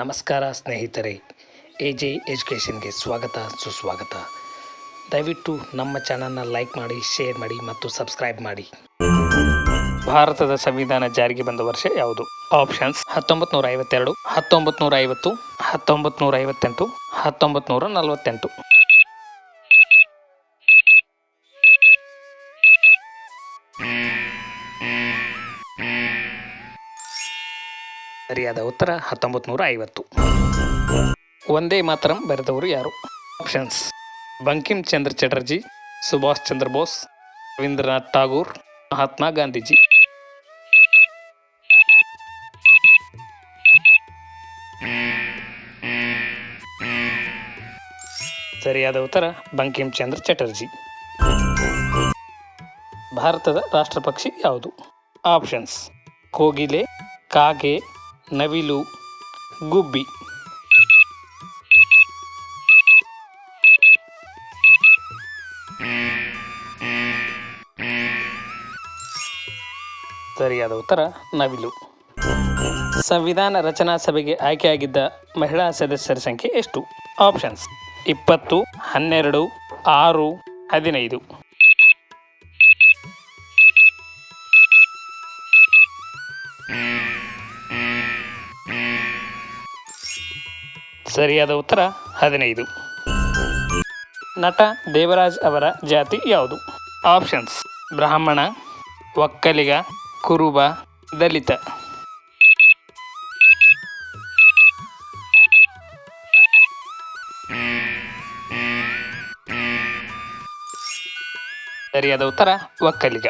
ನಮಸ್ಕಾರ ಸ್ನೇಹಿತರೆ A J ಎಜುಕೇಷನ್ಗೆ ಸ್ವಾಗತ, ಸುಸ್ವಾಗತ. ದಯವಿಟ್ಟು ನಮ್ಮ ಚಾನಲ್ನ ಲೈಕ್ ಮಾಡಿ, ಶೇರ್ ಮಾಡಿ ಮತ್ತು ಸಬ್ಸ್ಕ್ರೈಬ್ ಮಾಡಿ. ಭಾರತದ ಸಂವಿಧಾನ ಜಾರಿಗೆ ಬಂದ ವರ್ಷ ಯಾವುದು? ಆಪ್ಷನ್ಸ್ ಹತ್ತೊಂಬತ್ತು ನೂರ ಐವತ್ತೆರಡು ಹತ್ತೊಂಬತ್ತು ನೂರ ಐವತ್ತು ಹತ್ತೊಂಬತ್ತು ನೂರ ಐವತ್ತೆಂಟು ಹತ್ತೊಂಬತ್ತು ನೂರ ನಲವತ್ತೆಂಟು. ಸರಿಯಾದ ಉತ್ತರ ಹತ್ತೊಂಬತ್ತು ನೂರ ಐವತ್ತು ಒಂದೇ ಮಾತ್ರ ಬರೆದವರು ಯಾರು? ಆಪ್ಷನ್ಸ್. ಬಂಕಿಮ್ ಚಂದ್ರ ಚಟರ್ಜಿ, ಸುಭಾಷ್ ಚಂದ್ರ ಬೋಸ್, ರವೀಂದ್ರನಾಥ್ ಟಾಗೂರ್ ಮಹಾತ್ಮ ಗಾಂಧೀಜಿ. ಸರಿಯಾದ ಉತ್ತರ ಬಂಕಿಂ ಚಂದ್ರ ಚಟರ್ಜಿ. ಭಾರತದ ರಾಷ್ಟ್ರಪಕ್ಷಿ ಯಾವುದು? ಆಪ್ಷನ್ಸ್. ಕೋಗಿಲೆ, ಕಾಗೆ ನವಿಲು, ಗುಬ್ಬಿ. ಸರಿಯಾದ ಉತ್ತರ, ನವಿಲು. ಸಂವಿಧಾನ ರಚನಾ ಸಭೆಗೆ ಆಯ್ಕೆಯಾಗಿದ್ದ ಮಹಿಳಾ ಸದಸ್ಯರ ಸಂಖ್ಯೆ ಎಷ್ಟು? ಆಪ್ಷನ್ಸ್ ಇಪ್ಪತ್ತು, ಹನ್ನೆರಡು, ಆರು, ಹದಿನೈದು. ಸರಿಯಾದ ಉತ್ತರ ಹದಿನೈದು. ನಟ ದೇವರಾಜ್ ಅವರ ಜಾತಿ ಯಾವುದು? ಆಪ್ಷನ್ಸ್, ಬ್ರಾಹ್ಮಣ, ಒಕ್ಕಲಿಗ, ಕುರುಬ, ದಲಿತ. ಸರಿಯಾದ ಉತ್ತರ ಒಕ್ಕಲಿಗ.